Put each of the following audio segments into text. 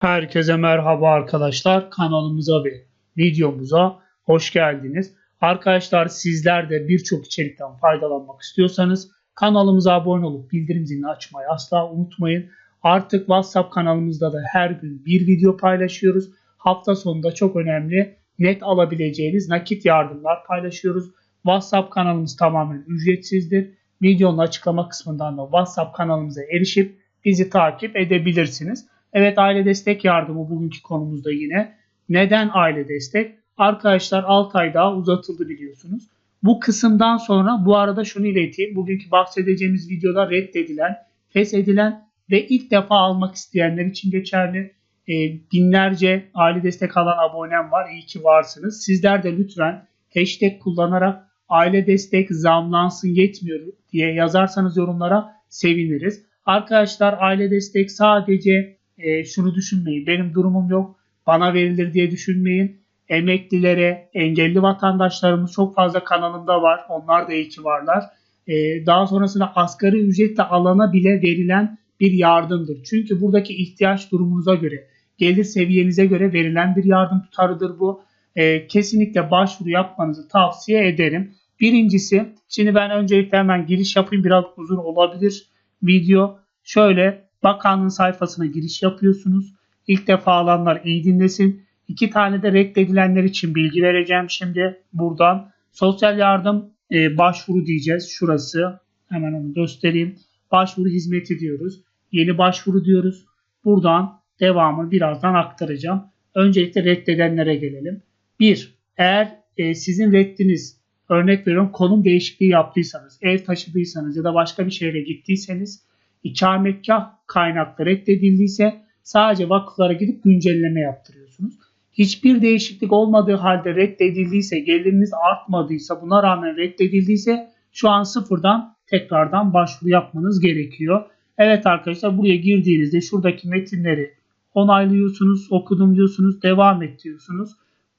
Herkese merhaba arkadaşlar. Kanalımıza ve videomuza hoş geldiniz. Arkadaşlar sizler de birçok içerikten faydalanmak istiyorsanız kanalımıza abone olup bildirim zilini açmayı asla unutmayın. Artık WhatsApp kanalımızda da her gün bir video paylaşıyoruz. Hafta sonunda çok önemli net alabileceğiniz nakit yardımlar paylaşıyoruz. WhatsApp kanalımız tamamen ücretsizdir. Videonun açıklama kısmından da WhatsApp kanalımıza erişip bizi takip edebilirsiniz. Evet aile destek yardımı bugünkü konumuzda yine. Neden aile destek? Arkadaşlar 6 ay daha uzatıldı biliyorsunuz. Bu kısımdan sonra bu arada şunu ileteyim. Bugünkü bahsedeceğimiz videoda reddedilen, feshedilen ve ilk defa almak isteyenler için geçerli. E, binlerce aile destek alan abonem var. İyi ki varsınız. Sizler de lütfen hashtag kullanarak aile destek zamlansın yetmiyor diye yazarsanız yorumlara seviniriz. Arkadaşlar aile destek sadece e, şunu düşünmeyin. Benim durumum yok. Bana verilir diye düşünmeyin. Emeklilere, engelli vatandaşlarımız çok fazla kanalımda var. Onlar da iyi ki varlar. E, daha sonrasında asgari ücretle alana bile verilen bir yardımdır. Çünkü buradaki ihtiyaç durumunuza göre, gelir seviyenize göre verilen bir yardım tutarıdır bu. E, kesinlikle başvuru yapmanızı tavsiye ederim. Birincisi, şimdi ben öncelikle hemen giriş yapayım. Biraz uzun olabilir video. Şöyle bakanlığın sayfasına giriş yapıyorsunuz. İlk defa alanlar iyi dinlesin. İki tane de reddedilenler için bilgi vereceğim şimdi buradan. Sosyal yardım e, başvuru diyeceğiz. Şurası. Hemen onu göstereyim. Başvuru hizmeti diyoruz. Yeni başvuru diyoruz. Buradan devamı birazdan aktaracağım. Öncelikle reddedenlere gelelim. 1. Eğer e, sizin reddiniz örnek veriyorum konum değişikliği yaptıysanız, ev taşıdıysanız ya da başka bir şehre gittiyseniz ikametgah kaynaklı reddedildiyse sadece vakıflara gidip güncelleme yaptırıyorsunuz. Hiçbir değişiklik olmadığı halde reddedildiyse, geliriniz artmadıysa, buna rağmen reddedildiyse şu an sıfırdan tekrardan başvuru yapmanız gerekiyor. Evet arkadaşlar buraya girdiğinizde şuradaki metinleri onaylıyorsunuz, okudum diyorsunuz, devam et diyorsunuz.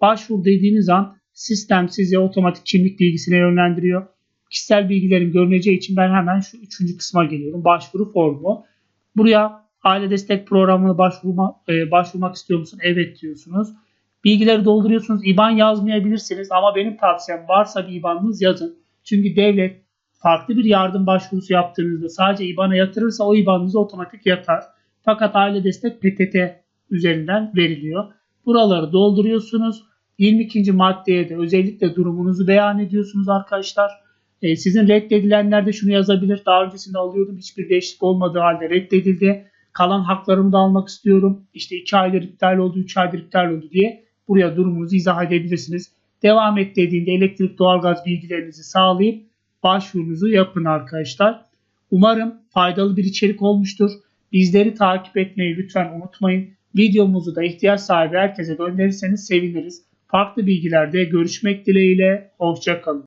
Başvur dediğiniz an sistem sizi otomatik kimlik bilgisine yönlendiriyor kişisel bilgilerim görüneceği için ben hemen şu üçüncü kısma geliyorum. Başvuru formu. Buraya aile destek programına başvurma, e, başvurmak istiyor musun? Evet diyorsunuz. Bilgileri dolduruyorsunuz. IBAN yazmayabilirsiniz ama benim tavsiyem varsa bir IBAN'ınız yazın. Çünkü devlet farklı bir yardım başvurusu yaptığınızda sadece IBAN'a yatırırsa o IBAN'ınız otomatik yatar. Fakat aile destek PTT üzerinden veriliyor. Buraları dolduruyorsunuz. 22. maddeye de özellikle durumunuzu beyan ediyorsunuz arkadaşlar. E, sizin reddedilenlerde şunu yazabilir. Daha öncesinde alıyordum. Hiçbir değişiklik olmadığı halde reddedildi. Kalan haklarımı da almak istiyorum. İşte 2 aydır iptal oldu, 3 aydır iptal oldu diye buraya durumunuzu izah edebilirsiniz. Devam et dediğinde elektrik doğalgaz bilgilerinizi sağlayıp başvurunuzu yapın arkadaşlar. Umarım faydalı bir içerik olmuştur. Bizleri takip etmeyi lütfen unutmayın. Videomuzu da ihtiyaç sahibi herkese gönderirseniz seviniriz. Farklı bilgilerde görüşmek dileğiyle. Hoşçakalın.